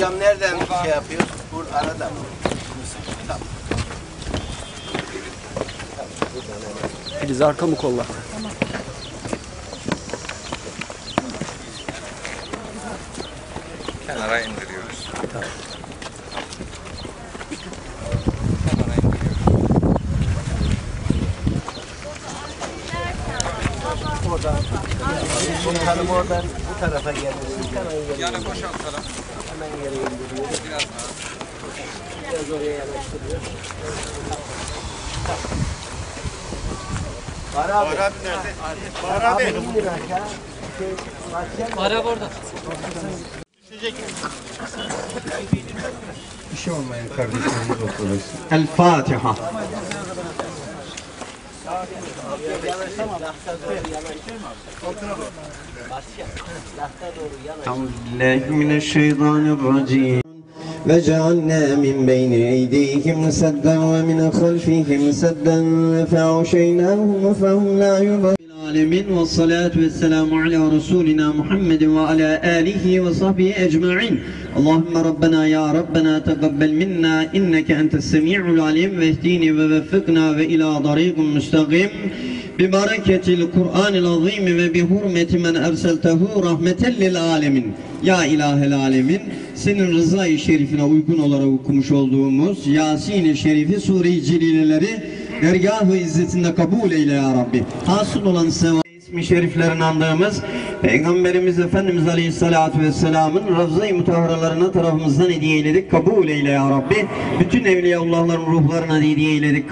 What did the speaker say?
Hocam nereden şey yapıyor? Bur arada mı? Filiz arka mı kolla? Kenara indiriyoruz. Kenara indiriyoruz. Komutanım oradan bu tarafa gelmesin. Yani boşaltalım. Hemen yere indiriyor. Biraz daha. Biraz oraya yanaştırıyor. Var abi. Var abi nerede? Var abi. Abi indir aşağı. Şey, aşağı. İşi olmayan kardeşlerimiz otururuz. El Fatiha. أعوذ بالله من الشيطان الرجيم. وجعلنا من بين أيديهم سدا ومن خلفهم سدا فأغشيناهم فهم لا يبصرون. alemin ve salatu ve selamu ala Resulina Muhammedin ve ala alihi ve sahbihi ecma'in. Allahümme Rabbena ya Rabbena tegabbel minna inneke entes semi'ul alim ve ehdini ve veffıkna ve ila darikun müstakim. Bibareketil Kur'anil azim ve bi hurmeti men erseltehu rahmeten lil alemin. Ya ilahel alemin, senin rızayı şerifine uygun olarak okumuş olduğumuz Yasin-i Şerifi Sure-i dergah-ı izzetinde kabul eyle ya Rabbi. Hasıl olan sevap ismi şeriflerini andığımız Peygamberimiz Efendimiz Aleyhisselatü Vesselam'ın Ravza-i Mutahharalarına tarafımızdan hediye eyledik. Kabul eyle ya Rabbi. Bütün Evliyaullah'ların ruhlarına hediye eyledik.